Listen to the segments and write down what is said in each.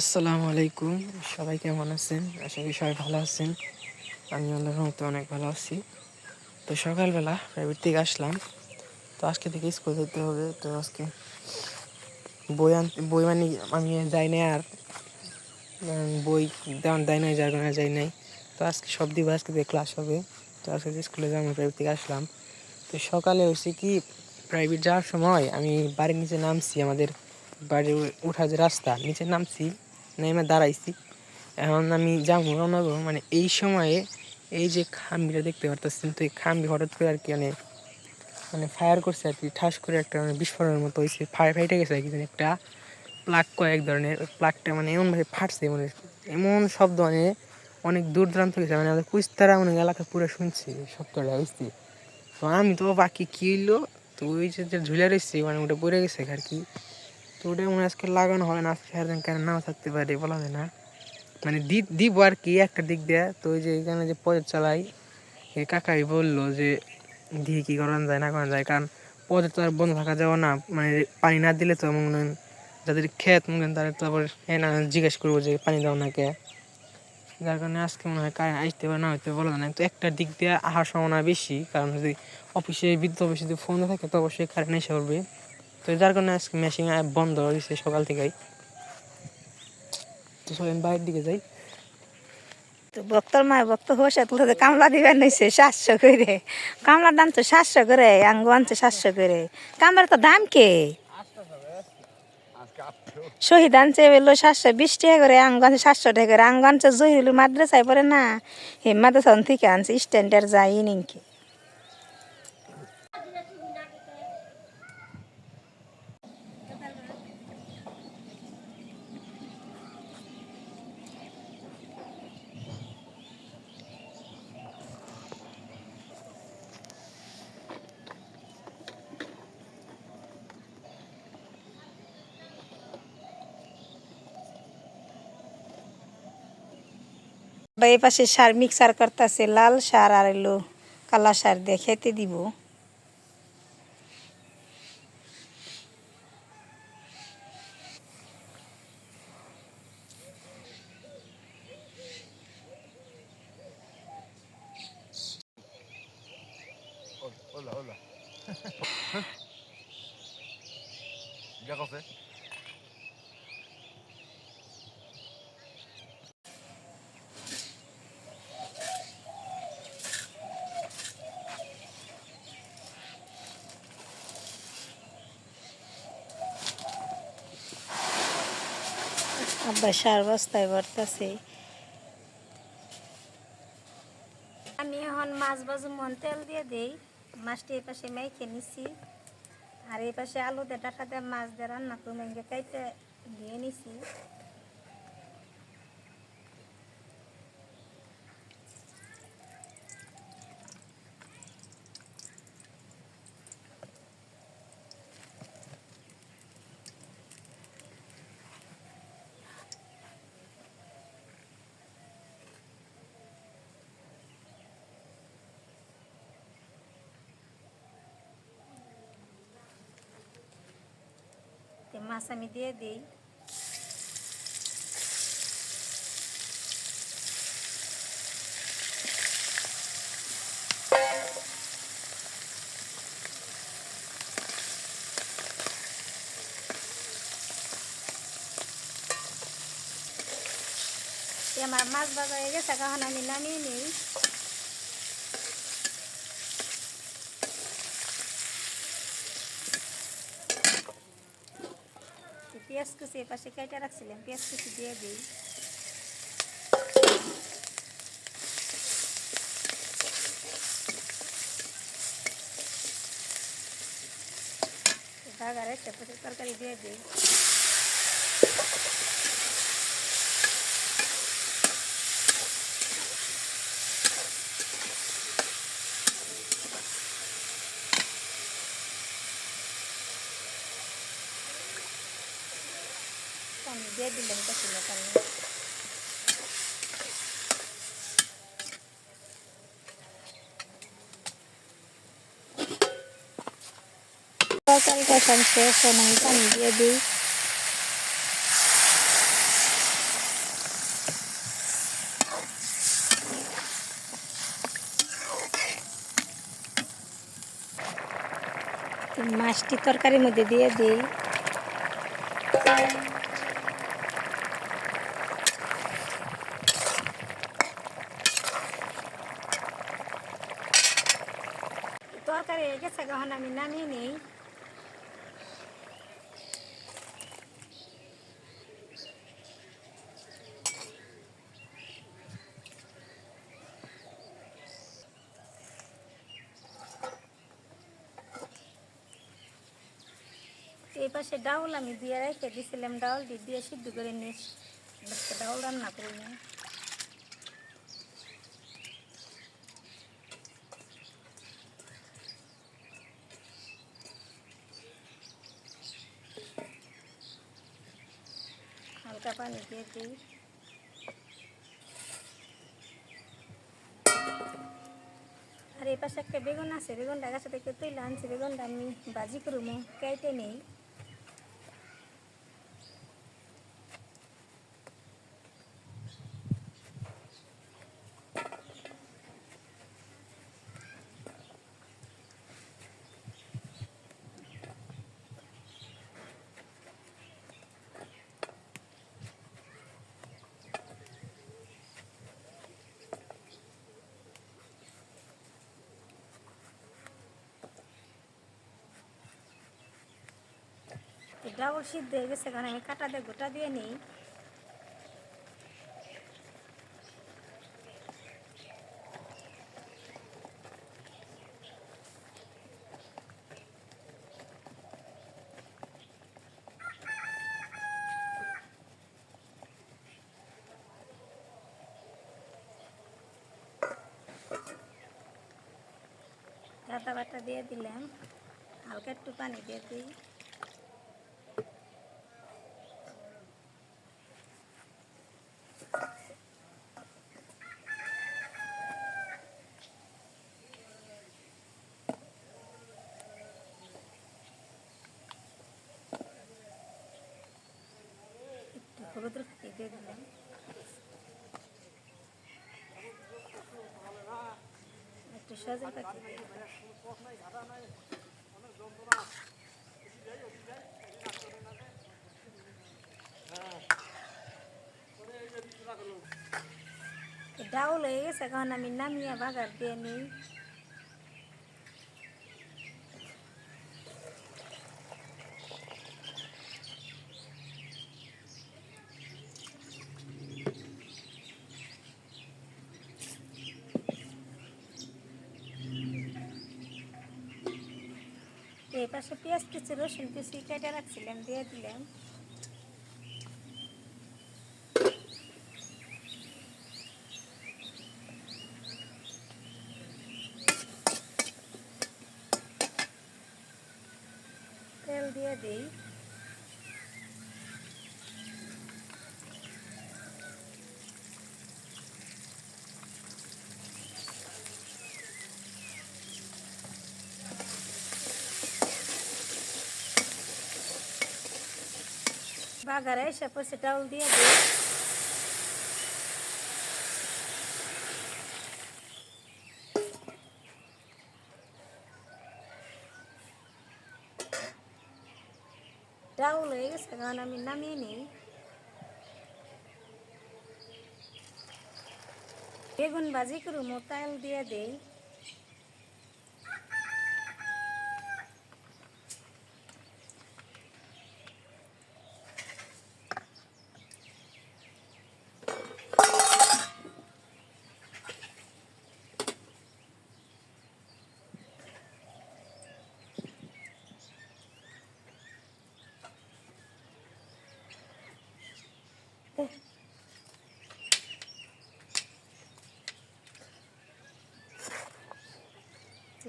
আসসালামু আলাইকুম। সবাই কেমন আছেন? আশা করি সবাই ভালো আছেন। আমি আল্লাহর রহমতে অনেক ভালো আছি। তো সকালবেলা প্রাইভেট থেকে আসলাম। তো আজকে থেকে স্কুল যেতে হবে। তো আজকে বই আনতে বই মানে আমি যাই নাই আর বই দেওয়ান দেয় নাই যার কারণে যাই নাই। তো আজকে সব দিব, আজকে থেকে ক্লাস হবে। তো আজকে স্কুলে যাব, প্রাইভেট থেকে আসলাম। তো সকালে হয়েছে কি, প্রাইভেট যাওয়ার সময় আমি বাড়ির নিচে নামছি। আমাদের বাড়ির ওঠার যে রাস্তা, নিচে নামছি। নেমে দাঁড়াইছি। এখন আমি যাব, রওনা করব মানে এই সময়ে এই যে খাম্বিটা দেখতে পারতেছেন, তো এই খাম্বি হঠাৎ করে আর কি মানে মানে ফায়ার করছে আর কি। ঠাস করে একটা মানে বিস্ফোরণের মতো হয়েছে ফায়ার ফাইটে গেছে আর কি একটা প্লাগ কয়েক ধরনের। ওই প্লাগটা মানে এমনভাবে ফাটছে মানে এমন শব্দ মানে অনেক দূর দূরান্ত গেছে মানে আমাদের কুস্তারা অনেক এলাকা পুরো শুনছে শব্দটা, বুঝছি? তো আমি তো বাকি কী হইল? তো ওই যে ঝুলে রয়েছে মানে ওটা পড়ে গেছে আর কি। তো ওটা মনে আজকে লাগানো হবে না, আজকে সারাদিন কেন নাও থাকতে পারে, বলা যায় না। মানে দিব আর কি একটা দিক দিয়ে। তো ওই যে এখানে যে প্রজেক্ট চালাই এই কাকাই বলল যে, দিয়ে কী করানো যায়, না করানো যায়? কারণ প্রজেক্ট তো আর বন্ধ থাকা যাবে না মানে পানি না দিলে তো মনে যাদের ক্ষেত মনে তারা তারপর হ্যাঁ না, জিজ্ঞেস করব যে পানি দাও না কে যার কারণে আজকে মনে হয় কারেন্ট আসতে পারে না হইতে বলা যায় না। তো একটা দিক দিয়ে আসার সম্ভাবনা বেশি, কারণ যদি অফিসে বিদ্যুৎ অফিসে যদি ফোন থাকে, তো অবশ্যই কারেন্ট এসে পড়বে। তো যার কারণে আজকে মেশিন বন্ধ হয়েছে সকাল থেকেই। তো আমি বাইরের দিকে যাই। তো বক্তর মায় বক্ত হোসে তুলে কামলা দিবেন নইছে সাতশো করে। কামলার দাম তো সাতশো করে আঙ্গু আনছে সাতশো করে। কামলার তো দাম কে? শহীদ আনছে বলল সাতশো বিশ টাকা করে আঙ্গু আনছে সাতশো টাকা করে। আঙ্গু আনছে জহিরুল মাদ্রাসায় পড়ে না। হে মাদ্রাসা থেকে আনছে স্ট্যান্ডার্ড যাই নিকি বা এই পাশে সার মিক্সার করতেছে, লাল সার আর এলো কালা সার দিয়ে খেতে দিব। আব্বা সার বস্তায় ভরতাছে। আমি এখন মাছ বাজু মন তেল দিয়ে দেই। মাছটি এই পাশে মেখে নিছি। আর এই পাশে আলু দিয়ে ডাটা দিয়ে মাছ দিয়ে রান্না করে কাইতে দিয়ে নিছি। মাছ আমি দিয়ে দিই। আমার মাছ ভাজা হয়ে গেছে এখন আমি নামিয়ে নিই। কুচি এ পাশে কেটে রাখছিলাম পেঁয়াজ কুচি দিয়ে দিই। বাগারে সেপটে তরকারি দিয়ে দিই। দিয়ে দিলাম কষিনো পানি তরকারি কষান শেষ আমি পানি দিয়ে দিই। মাছটি তরকারির মধ্যে দিয়ে দিই। এই পাশে ডাউল আমি দিয়ে রেখে দিয়েছিলাম ডাউল দিয়ে সিদ্ধ করে নিয়ে ডাউল রান্না করি হালকা পানি দিয়ে দিই। আর এই পাশে একটা বেগুন আছে, বেগুনটা গাছে থেকে তুলে আনছি, বেগুনটা আমি বাজি করব কেটে নেই। তো ডাবল সিদ্ধ হয়ে গেছে, কারণ আমি কাটা দিয়ে গোটা দিয়ে নিই। আদা বাটা দিয়ে দিলাম, হালকা একটু পানি দিয়ে দিই একটু ডাউল হয়ে গেছে এখন আমি নামিয়ে বাগার দিয়ে নিই। এই পাশে পেঁয়াজ কুচি রসুন কেটে রাখছিলাম দিয়ে দিলাম। তেল দিয়ে দিই। বাগারে এসে পড়ছে ডাউল দিয়ে দিই। ডাউল হয়ে গেছে কারণ আমি নামিয়ে নিই। বেগুন ভাজি করুম তেল দিয়ে দেই।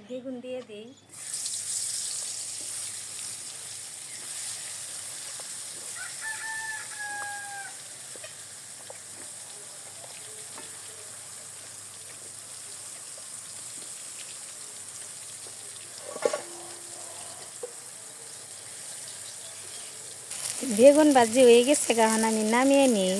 বেগুন দিয়ে দিই। বেগুন ভাজি হয়ে গেছে কারণ আমি নামিয়ে নিই।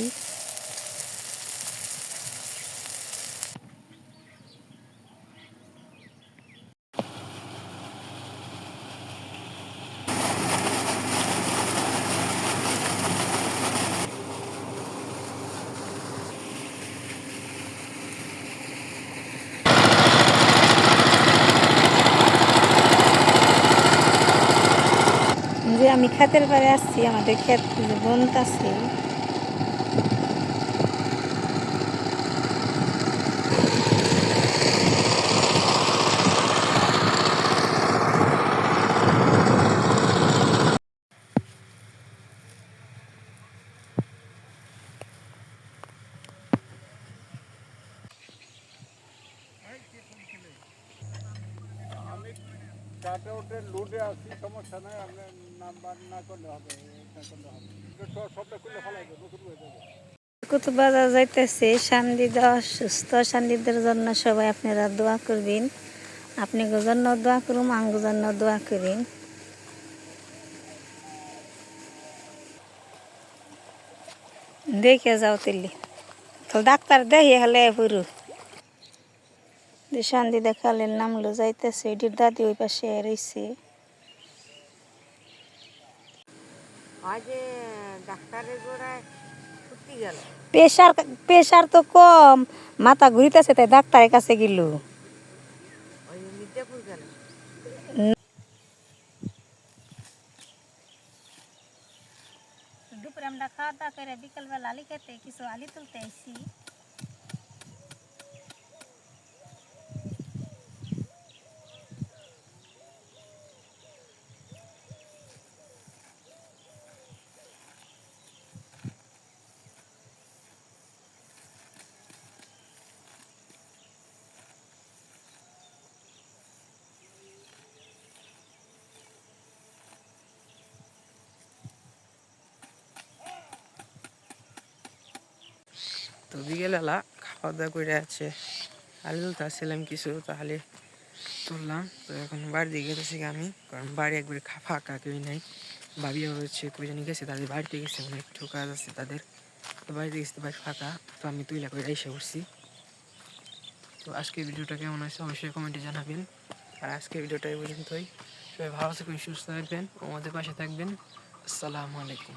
আমি খেতের পরে আসছি আমাদের খেত বন্ধ আছে চারটে ওটে লোডে আছি, সমস্যা নাই নাম্বার না করলে হবে এটা করলে হবে। সবটা খুলে নতুন হয়ে যাবে। যাইতেছে শান্তিদের জন্য সবাই আপনারা দোয়া করবেন। আপনাদের জন্য দোয়া করুন আঙ্গুর জন্য দোয়া করেন দেখে যাও তেলি। তো ডাক্তার দেখে হলে পুরো। শান্তি দেখালে নামলো যাইতেছে এটির দাদি ওই পাশে রয়েছে আজ ডাক্তারের গোড়ায় ছুটি গেল। প্রেশার প্রেশার তো কম মাথা ঘুরিতেছে তাই ডাক্তারের কাছে গেল। দুপুরে আমরা খাওয়া দাওয়া করে বিকেলবেলা আলি খেতে কিছু আলি তুলতে আইসি তো বিকেলবেলা খাওয়া দাওয়া করে আছে। আলু তুলতে আসছিলাম কিছু, তাহলে তুললাম। তো এখন বাড়ি দিকে গেতেছি আমি, কারণ বাড়ি একবারে ফাঁকা, কেউই নাই। ভাবিও হচ্ছে কই জানি গেছে, তাদের বাড়িতে গেছে মানে একটু কাজ আছে তাদের। তো বাড়িতে গেছে বাড়ি ফাঁকা, তো আমি তুইলা করে এসে উঠছি তো আজকে ভিডিওটা কেমন আছে অবশ্যই কমেন্টে জানাবেন। আর আজকে ভিডিওটা এই পর্যন্তই। সবাই ভালো থাকবেন, সুস্থ থাকবেন আমাদের পাশে থাকবেন। আসসালামু আলাইকুম।